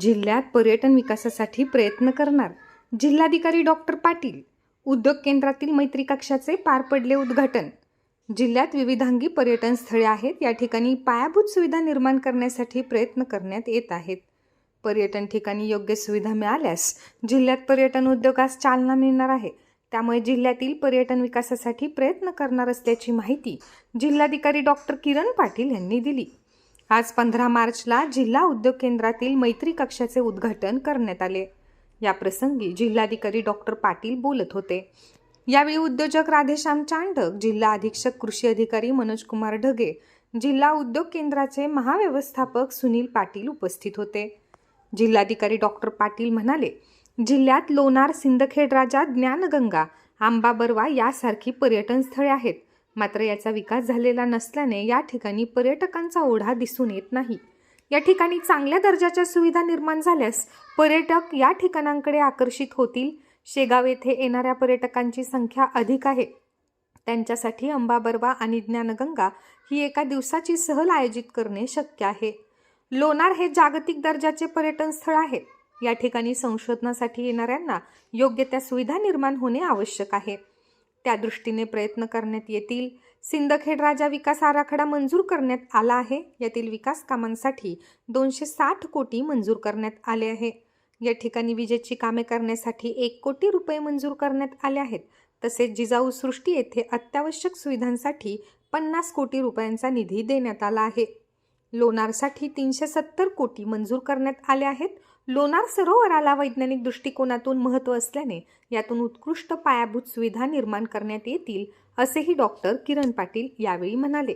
जिल्ह्यात पर्यटन विकासासाठी प्रयत्न करणार जिल्हाधिकारी डॉक्टर पाटील. उद्योग केंद्रातील मैत्री कक्षाचे पार पडले उद्घाटन. जिल्ह्यात विविधांगी पर्यटन स्थळे आहेत. या ठिकाणी पायाभूत सुविधा निर्माण करण्यासाठी प्रयत्न करण्यात येत आहेत. पर्यटन ठिकाणी योग्य सुविधा मिळाल्यास जिल्ह्यात पर्यटन उद्योगास चालना मिळणार आहे. त्यामुळे जिल्ह्यातील पर्यटन विकासासाठी प्रयत्न करणार असल्याची माहिती जिल्हाधिकारी डॉक्टर किरण पाटील यांनी दिली. आज पंधरा मार्चला जिल्हा उद्योग केंद्रातील मैत्री कक्षाचे उद्घाटन करण्यात आले. या प्रसंगी जिल्हाधिकारी डॉक्टर पाटील बोलत होते. यावेळी उद्योजक राधेश्याम चांडक जिल्हा अधीक्षक कृषी अधिकारी मनोजकुमार ढगे जिल्हा उद्योग केंद्राचे महाव्यवस्थापक सुनील पाटील उपस्थित होते. जिल्हाधिकारी डॉक्टर पाटील म्हणाले जिल्ह्यात लोणार सिंदखेड राजा ज्ञानगंगा आंबाबरवा यासारखी पर्यटन स्थळे आहेत. मात्र याचा विकास झालेला नसल्याने या ठिकाणी पर्यटकांचा ओढा दिसून येत नाही. या ठिकाणी चांगल्या दर्जाच्या सुविधा निर्माण झाल्यास पर्यटक या ठिकाणांकडे आकर्षित होतील. शेगाव येथे येणाऱ्या पर्यटकांची संख्या अधिक आहे. त्यांच्यासाठी अंबाबरवा आणि ज्ञानगंगा ही एका दिवसाची सहल आयोजित करणे शक्य आहे. लोणार हे जागतिक दर्जाचे पर्यटन स्थळ आहे. या ठिकाणी संशोधनासाठी येणाऱ्यांना योग्य त्या सुविधा निर्माण होणे आवश्यक आहे. त्या दृष्टीने प्रयत्न करण्यात येतील. सिंदखेड राजा विकास आराखडा मंजूर करण्यात आला आहे. यातील विकास कामांसाठी दोनशे साठ कोटी मंजूर करण्यात आले आहे. या ठिकाणी विजेची कामे करण्यासाठी एक कोटी रुपये मंजूर करण्यात आले आहेत. तसेच जिजाऊ सृष्टी येथे अत्यावश्यक सुविधांसाठी पन्नास कोटी रुपयांचा निधी देण्यात आला आहे. लोणारसाठी तीनशे सत्तर कोटी मंजूर करण्यात आले आहेत. लोणार सरोवराला वैज्ञानिक दृष्टिकोनातून महत्त्व असल्याने यातून उत्कृष्ट पायाभूत सुविधा निर्माण करण्यात येतील असेही डॉक्टर किरण पाटील यावेळी म्हणाले.